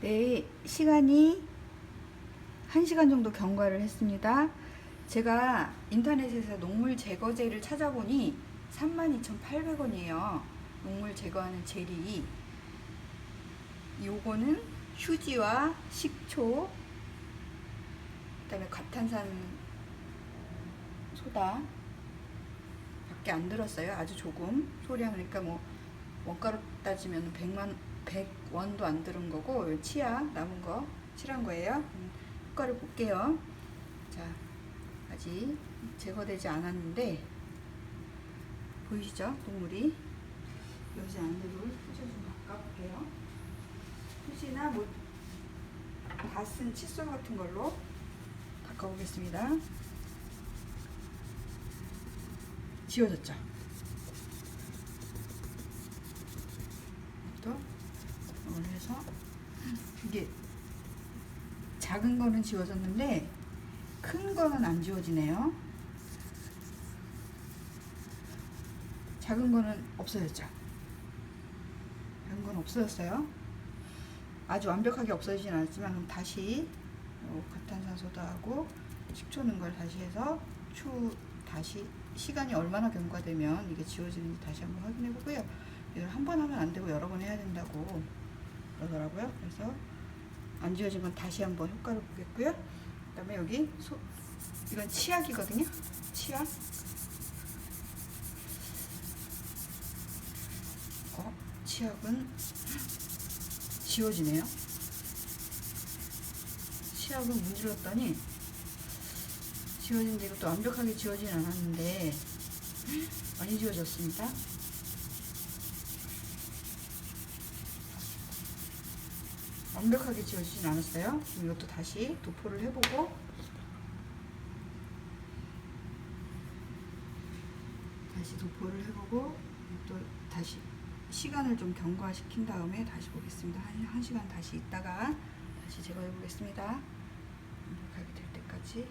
네, 시간이 1시간 정도 경과를 했습니다. 제가 인터넷에서 녹물 제거제를 찾아보니 32,800원이에요. 녹물 제거하는 젤이. 요거는 휴지와 식초, 그 다음에 과탄산 소다 밖에 안 들었어요. 아주 조금 소량 그러니까 뭐 원가로 따지면 100만 100원도 안 들은 거고 요 치약 남은 거 칠한 거예요. 음, 효과를 볼게요. 자, 아직 제거되지 않았는데 보이시죠? 동물이 여기 안으로 휴지 좀 바꿔볼게요. 휴지나 뭐 다 쓴 칫솔 같은 걸로 바꿔보겠습니다. 지워졌죠? 또 이걸 해서 이게 작은 거는 지워졌는데 큰 거는 안 지워지네요. 작은 거는 없어졌죠. 작은 건 없어졌어요. 아주 완벽하게 없어지진 않았지만 그럼 다시 요 과탄산소다하고 식초 넣은 걸 다시 해서 추 다시 시간이 얼마나 경과되면 이게 지워지는지 다시 한번 확인해 보고요. 이걸 한 번 하면 안 되고 여러 번 해야 된다고 그러더라고요. 그래서 안 지워진 건 다시 한번 효과를 보겠고요. 그 다음에 여기 소, 이건 치약이거든요. 치약. 어, 치약은 지워지네요. 치약을 문질렀더니 지워진데 이것도 완벽하게 지워지진 않았는데 많이 지워졌습니다. 완벽하게 지워지진 않았어요. 이것도 다시 도포를 해보고 다시 도포를 해보고 또 다시 시간을 좀 경과시킨 다음에 다시 보겠습니다. 한, 한 시간 다시 있다가 다시 제거해 보겠습니다. 완벽하게 될 때까지.